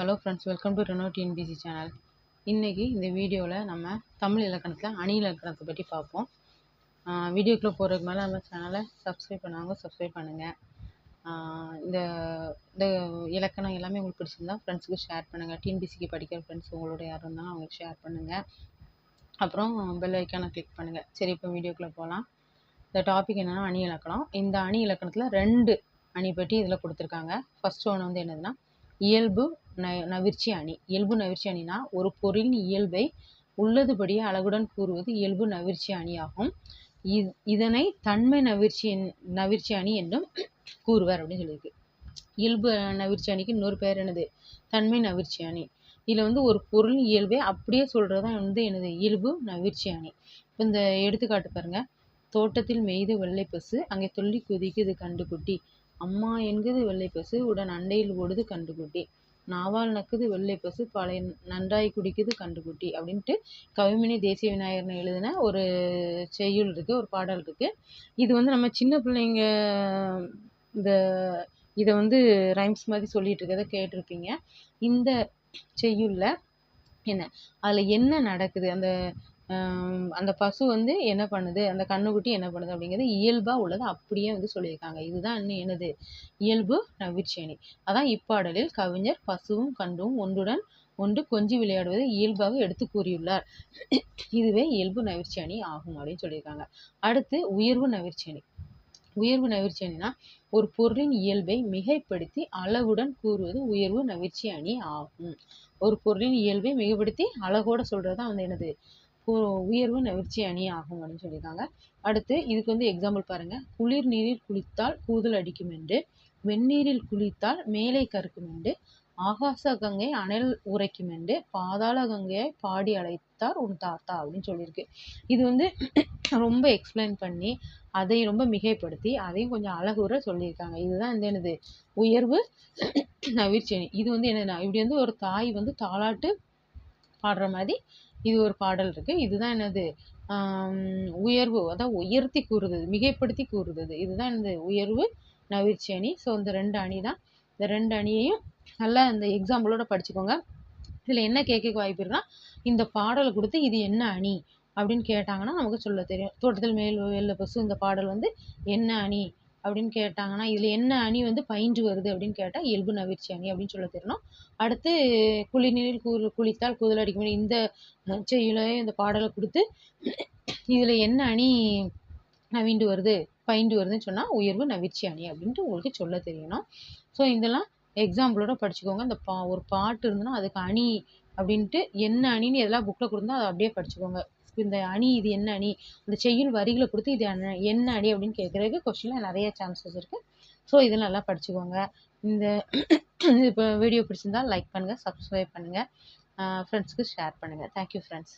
Hello friends welcome to Reno TNPSC channel இன்றைக்கி இந்த வீடியோவில் நம்ம தமிழ் இலக்கணத்தில் அணி இலக்கணத்தை பற்றி பார்ப்போம். வீடியோக்குள்ளே போகிறதுக்கு மேலே நம்ம சேனலை சப்ஸ்கிரைப் பண்ணாங்க. சப்ஸ்கிரைப் பண்ணுங்கள் இந்த இந்த இலக்கணம் எல்லாமே உங்களுக்கு பிடிச்சிருந்தா ஃப்ரெண்ட்ஸுக்கு ஷேர் பண்ணுங்கள் டிஎன்பிசிக்கு படிக்கிற ஃப்ரெண்ட்ஸ் உங்களோட யார் இருந்தாலும் அவங்களுக்கு ஷேர் பண்ணுங்கள் அப்புறம் பெல் ஐக்கானை கிளிக் பண்ணுங்கள் சரி இப்போ வீடியோக்குள்ளே போகலாம் இந்த டாபிக் என்னென்னா அணி இலக்கணம். இந்த அணி இலக்கணத்தில் ரெண்டு அணி பற்றி இதில் கொடுத்துருக்காங்க. ஃபஸ்ட் ஒன்று வந்து என்னதுன்னா இயல்பு ந நவிற்சி அணி. இயல்பு நவிற்சி அணினா ஒரு பொருளின் இயல்பை உள்ளதுபடியே அழகுடன் கூறுவது இயல்பு நவிற்சி அணியாகும். இ- இதனை தன்மை நவிற்சி நவிற்சி அணி என்றும் கூறுவர் அப்படின்னு சொல்லியிருக்கு. இயல்பு நவிற்சி அணிக்கு இன்னொரு பேர் என்னது? தன்மை நவிற்சி அணி. இதில் வந்து ஒரு பொருள் இயல்பை அப்படியே சொல்கிறது தான் வந்து எனது இயல்பு நவிற்சி அணி. இப்போ இந்த எடுத்துக்காட்டு பாருங்கள் தோட்டத்தில் மெய்து வெள்ளை பசு அங்கே துள்ளி குதிக்குது கண்டுக்குட்டி அம்மா என்குது வெள்ளை பசு உடன் அண்டையில் ஓடுது கண்டுக்குட்டி நாவால் நக்குது வெள்ளை பசு பழைய நன்றாய் குடிக்குது கண்டுக்குட்டி அப்படின்ட்டு கவிமணி தேசிய விநாயகர்னு எழுதின ஒரு செய்யுள் இருக்குது ஒரு பாடல் இருக்குது இது வந்து நம்ம சின்ன பிள்ளைங்க இந்த இதை வந்து ரைம்ஸ் மாதிரி சொல்லிட்டு இருக்கிறத கேட்டிருப்பீங்க. இந்த செய்யுளில் என்ன? அதில் என்ன நடக்குது? அந்த அந்த பசு வந்து என்ன பண்ணுது? அந்த கண்ணுக்குட்டி என்ன பண்ணுது அப்படிங்கிறது இயல்பாக உள்ளதை அப்படியே வந்து சொல்லியிருக்காங்க. இதுதான் இன்னும் என்னது? இயல்பு நவிர்ச்சேணி அதான் இப்பாடலில் கவிஞர் பசுவும் கண்டும் ஒன்றுடன் ஒன்று கொஞ்சி விளையாடுவதை இயல்பாக எடுத்து கூறியுள்ளார். இதுவே இயல்பு நவிற்சியணி ஆகும் அப்படின்னு சொல்லியிருக்காங்க. அடுத்து உயர்வு நவிற்சியணி உயர்வு நவிர்ச்சேணினா ஒரு பொருளின் இயல்பை மிகைப்படுத்தி அழகுடன் கூறுவது உயர்வு நவிற்சி அணி ஆகும். ஒரு பொருளின் இயல்பை மிகப்படுத்தி அழகோட சொல்றது தான் வந்து என்னது? உயர்வு நவிர்ச்சி அணி ஆகும் அப்படின்னு சொல்லியிருக்காங்க. அடுத்து இதுக்கு வந்து எக்ஸாம்பிள் பாருங்கள் குளிர் நீரில் குளித்தால் கூதல் அடிக்கும் என்று வெந்நீரில் குளித்தால் மேலே கருக்கும் என்று ஆகாச கங்கை அனல் உரைக்கும் என்று பாதாள கங்கையை பாடி அழைத்தார் உன் தாத்தா அப்படின்னு சொல்லியிருக்கு. இது வந்து ரொம்ப எக்ஸ்பிளைன் பண்ணி அதை ரொம்ப மிகைப்படுத்தி அதையும் கொஞ்சம் அழகுற சொல்லியிருக்காங்க. இதுதான் இந்த என்னது? உயர்வு நவிர்ச்செணி இது வந்து என்னன்னா இப்படி வந்து ஒரு தாய் வந்து தாலாட்டு பாடுற மாதிரி இது ஒரு பாடல் இருக்கு. இதுதான் என்னது? உயர்வு அதான் உயர்த்தி கூறுது மிகைப்படுத்தி கூறுது இதுதான் இந்த உயர்வு நவீர்ச்சி அணி. ஸோ இந்த ரெண்டு அணி தான் இந்த ரெண்டு அணியையும் நல்லா இந்த எக்ஸாம்பிளோட படிச்சுக்கோங்க. இதில் என்ன கேட்க வாய்ப்பு இருக்குன்னா இந்த பாடலை கொடுத்து இது என்ன அணி அப்படின்னு கேட்டாங்கன்னா நமக்கு சொல்ல தெரியும். தோட்டத்தில் மேல் வெள்ள பசு இந்த பாடல் வந்து என்ன அணி? அப்படின்னு கேட்டாங்கன்னா இதில் என்ன அணி வந்து பயின்று வருது அப்படின்னு கேட்டால் இயல்பு நவீர்ச்சி அணி அப்படின்னு சொல்ல தெரியணும் அடுத்து குளிர்நீரில் கூ குளித்தால் கூதல் அடிக்கும். இந்த செய்யுளை இந்த பாடலை கொடுத்து இதில் என்ன அணி நவிண்டு வருது பயின்று வருதுன்னு சொன்னால் உயர்வு நவீர்ச்சி அணி அப்படின்ட்டு உங்களுக்கு சொல்ல தெரியணும். ஸோ இதெல்லாம் எக்ஸாம்பிளோட படிச்சுக்கோங்க. இந்த பா ஒரு பாட்டு இருந்ததுன்னா அதுக்கு அணி அப்படின்ட்டு என்ன அணின்னு எதெல்லாம் புக்கில் கொடுத்தா அதை அப்படியே படிச்சுக்கோங்க. இந்த அணி இது என்ன அணி? அந்த செய்யுள் வரிகளை கொடுத்து இது என்ன என்ன அணி அப்படின்னு கேட்குறதுக்கு கொஸ்டினில் நிறைய சான்சஸ் இருக்குது ஸோ இதெல்லாம் நல்லா படிச்சுக்கோங்க. இந்த இப்போ வீடியோ பிடிச்சிருந்தா லைக் பண்ணுங்கள் சப்ஸ்கிரைப் பண்ணுங்கள் ஃப்ரெண்ட்ஸ்க்கு ஷேர் பண்ணுங்கள் தேங்க்யூ ஃப்ரெண்ட்ஸ்